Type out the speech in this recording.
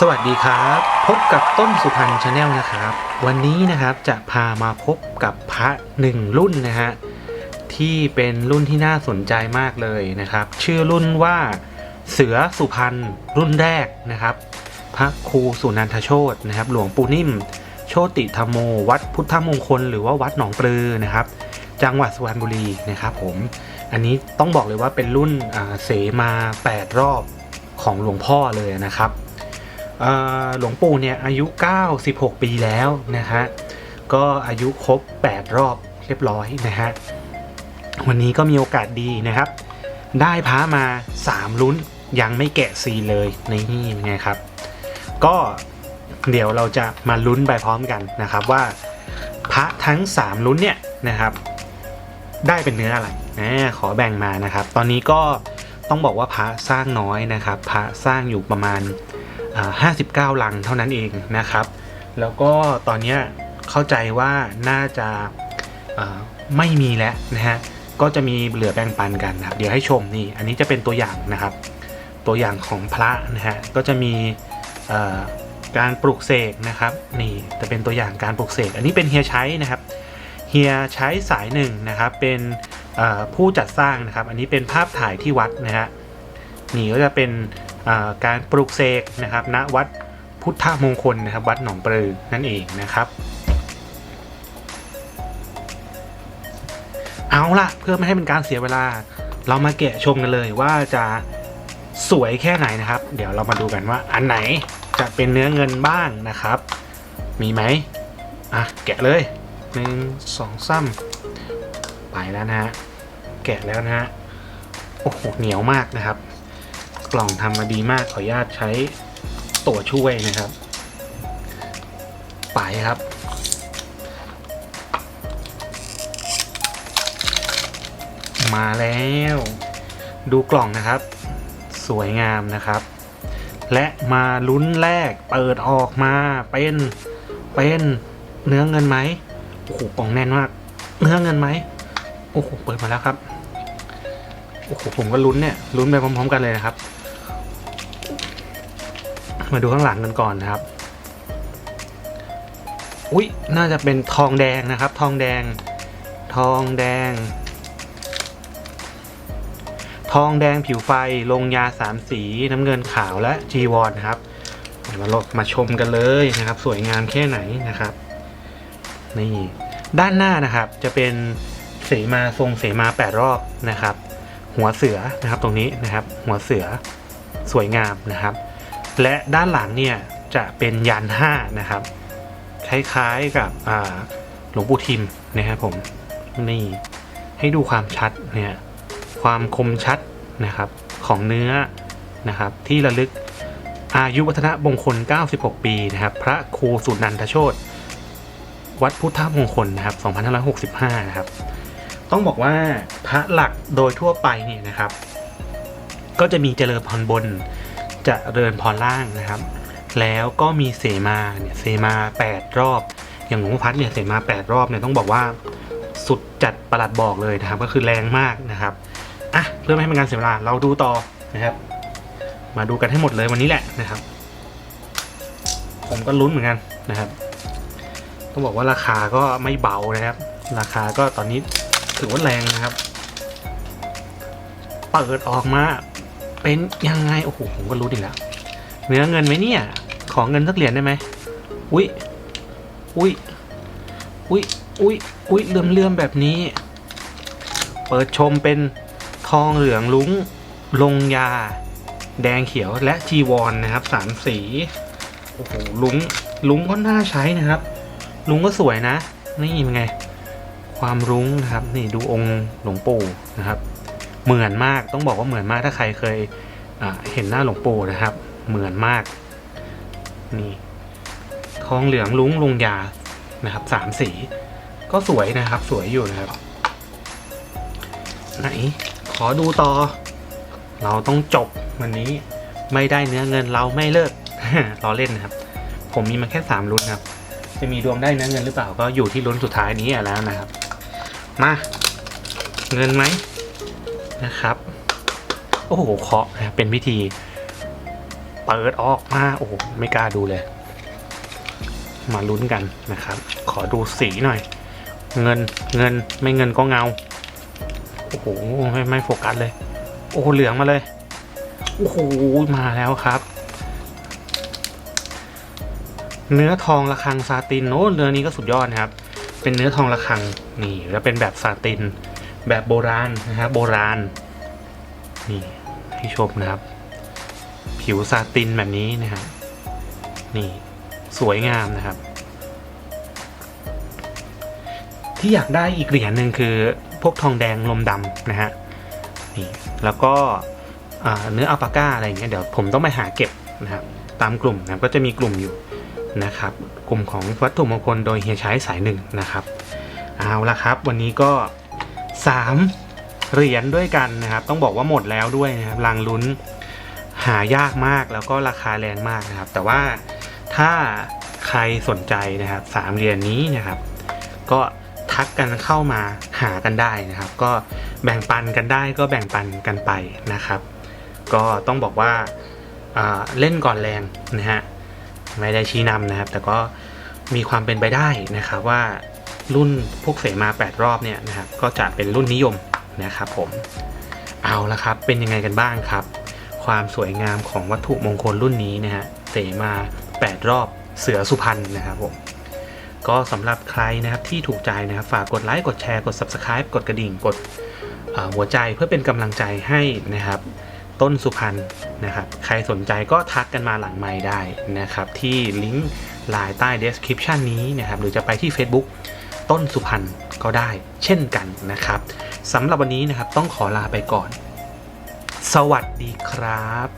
สวัสดีครับ พบกับต้นสุพรรณชาแนลนะครับ วันนี้นะครับจะพามาพบกับพระหนึ่งรุ่นนะฮะที่เป็นรุ่นที่น่าสนใจมากเลยนะครับ ชื่อรุ่นว่าเสือสุพรรณรุ่นแรกนะครับ พระครูสุนันทโชตนะครับ หลวงปู่นิ่ม โชติธรรมโม วัดพุทธมงคล หรือว่าวัดหนองปลือนะครับ จังหวัดสุพรรณบุรีนะครับ ผมอันนี้ต้องบอกเลยว่าเป็นรุ่นเสมา 8 รอบของหลวงพ่อเลยนะครับ หลวงปู่เนี่ยอายุ 96 ปีแล้วนะฮะก็อายุครบ 8 รอบเรียบร้อยนะฮะวันนี้ก็มีโอกาสดีนะครับ ได้พระมา 3 ลุ้นยังไม่แกะซีเลยนี่เป็นไงครับ ก็เดี๋ยวเราจะมาลุ้นไปพร้อมกันนะครับว่าพระทั้ง 3 ลุ้นเนี่ยนะครับ ได้เป็นเนื้ออะไรนะขอแบ่งมานะครับ ตอนนี้ก็ต้องบอกว่าพระสร้างน้อยนะครับ พระสร้างอยู่ประมาณ 59 ลังเท่านั้นเองนะครับ แล้วก็ตอนนี้เข้าใจว่าน่าจะไม่มีแล้วนะฮะก็จะมีเหลือแบ่งปันกันนะครับ เดี๋ยวให้ชมนี่อันนี้จะเป็นตัวอย่างนะครับ ตัวอย่างของพระนะฮะก็จะมีการปลูกเสกนะครับนี่จะเป็นตัวอย่างการปลูกเสกอันนี้เป็นเฮียใช้นะครับเฮียใช้สายหนึ่งนะครับเป็นผู้จัดสร้างนะครับ อันนี้เป็นภาพถ่ายที่วัดนะฮะนี่ก็จะเป็น การปลูกเสกนะครับณวัดพุทธมงคลนะครับวัดหนองปลือนั่นเองนะครับ เอาละเพื่อไม่ให้เป็นการเสียเวลา เรามาแกะชมกันเลยว่าจะสวยแค่ไหนนะครับ เดี๋ยวเรามาดูกันว่าอันไหนจะเป็นเนื้อเงินบ้างนะครับ มีไหมอะแกะเลยหนึ่งสองซ้ำไปแล้วนะฮะแกะแล้วนะฮะโอ้โหเหนียวมากนะครับ กล่องทำมาดีมากขออนุญาตใช้ตัวช่วยนะครับ ไปครับ มาแล้ว ดูกล่องนะครับ สวยงามนะครับ และมาลุ้นแรกเปิดออกมาเป็นเป็นเนื้อเงินไหมโอ้โหกล่องแน่นมาก เนื้อเงินไหมโอ้โหเปิดมาแล้วครับโอ้โหผมก็ลุ้นเนี่ยลุ้นไปพร้อมๆกันเลยนะครับ มาดูข้างหลังกันก่อนนะครับ อุ้ยน่าจะเป็นทองแดงนะครับ ทองแดง ทองแดง ทองแดงผิวไฟลงยาสามสีน้ำเงินขาวและจีวรนะครับมาลองมาชมกันเลยนะครับ สวยงามแค่ไหนนะครับนี่ด้านหน้านะครับจะเป็นเสมาทรงเสมาแปดรอบนะครับ หัวเสือนะครับตรงนี้นะครับ หัวเสือสวยงามนะครับ และด้านหลังเนี่ยจะเป็นยันห้านะครับ คล้ายๆกับหลวงปู่ทิมนะครับผมนี่ให้ดูความชัดเนี่ยความคมชัดนะครับของเนื้อนะครับที่ระลึกอายุวัฒนะมงคล 96 ปีนะครับพระครูสุนันทโชตวัดพุทธมงคลนะครับ2565 นะครับ ต้องบอกว่าพระหลักโดยทั่วไปเนี่ยนะครับ ก็จะมีเจริญพรบน จะเริญพรล่างนะครับ แล้วก็มีเสมาเนี่ยเสมา 8 รอบ อย่างหลวงพ่อพัดเนี่ยเสมา 8 รอบเนี่ยต้องบอกว่าสุดจัดประหลัดบอกเลยนะครับ ก็คือแรงมากนะครับอะเพื่อไม่ให้เป็นการเสียเวลาเราดูต่อนะครับ มาดูกันให้หมดเลยวันนี้แหละนะครับ ผมก็ลุ้นเหมือนกันนะครับ ต้องบอกว่าราคาก็ไม่เบานะครับ ราคาก็ตอนนี้ถือว่าแรงนะครับ เปิดออกมา เป็นยังไง โอ้โห ผมก็รู้ดีแล้วเหนือเงินไหมเนี่ย ขอเงินสักเหรียญได้ไหมอุ้ยอุ้ยอุ้ยอุ้ยอุ้ยเลื่อมเลื่อมๆแบบนี้ เปิดชมเป็นทองเหลืองลุ้งลงยา แดงเขียวและจีวรนนะครับสามสีโอ้โหลุงลุงก็น่าใช้นะครับ ลุงก็สวยนะ นี่เป็นไง ความรุ้งนะครับ นี่ดูองค์หลวงปู่นะครับ เหมือนมากต้องบอกว่าเหมือนมากถ้าใครเคยเห็นหน้าหลวงปู่นะครับ เหมือนมากนี่ทองเหลืองลุ้งลงยานะครับสามสี ก็สวยนะครับสวยอยู่นะครับ ไหน ขอดูต่อ เราต้องจบวันนี้ไม่ได้เนื้อเงินเราไม่เลิกล้อเล่นนะครับ ผมมีมาแค่สามลุ้นครับ จะมีดวงได้เนื้อเงินหรือเปล่าก็อยู่ที่ลุ้นสุดท้ายนี้แล้วนะครับ มา เงินไหม นะครับโอ้โหเคาะนะเป็นพิธีเปิดออกมาโอ้โหไม่กล้าดูเลย มาลุ้นกันนะครับ ขอดูสีหน่อย เงินเงินไม่เงินก็เงาโอ้โหไม่ไม่โฟกัสเลย โอ้โหเหลืองมาเลยโอ้โหมาแล้วครับ เนื้อทองระฆังซาตินโอ้เนื้อนี้ก็สุดยอดนะครับ เป็นเนื้อทองระฆังนี่แล้วเป็นแบบซาติน แบบโบราณนะครับโบราณนี่ให้ชมนะครับ ผิวซาตินแบบนี้นะครับนี่สวยงามนะครับ ที่อยากได้อีกเหรียญหนึ่งคือพวกทองแดงลมดำนะฮะนี่แล้วก็เนื้ออัลปาก้าอะไรเงี้ยเดี๋ยวผมต้องไปหาเก็บนะครับตามกลุ่มนะก็จะมีกลุ่มอยู่นะครับ กลุ่มของวัตถุมงคลโดยเฮียใชัยสายหนึ่งนะครับเอาละครับ วันนี้ก็ สามเหรียญด้วยกันนะครับ ต้องบอกว่าหมดแล้วด้วยนะครับรางลุ้นหายากมากแล้วก็ราคาแรงมากนะครับ แต่ว่าถ้าใครสนใจนะครับสามเหรียญนี้นะครับ ก็ทักกันเข้ามาหากันได้นะครับ ก็แบ่งปันกันได้ก็แบ่งปันกันไปนะครับ ก็ต้องบอกว่าอ่าเล่นก่อนแรงนะฮะไม่ได้ชี้นำนะครับ แต่ก็มีความเป็นไปได้นะครับว่า รุ่นพวกเสมา 8 รอบเนี่ยนะครับก็จะเป็นรุ่นนิยมนะครับผมเอาละครับเป็นยังไงกันบ้างครับ ความสวยงามของวัตถุมงคลรุ่นนี้นะฮะเสมา 8 รอบเสือสุพรรณนะครับผมก็สำหรับใครนะครับที่ถูกใจนะครับฝากกดไลค์กดแชร์กด Subscribe กดกระดิ่งกดหัวใจเพื่อเป็นกำลังใจให้นะครับ ต้นสุพรรณนะครับ ใครสนใจก็ทักกันมาหลังไมค์ได้นะครับ ที่ลิงก์ไลน์ใต้ description นี้นะครับ หรือจะไปที่ Facebook ต้นสุพรรณก็ได้เช่นกันนะครับสำหรับวันนี้นะครับต้องขอลาไปก่อน สวัสดีครับ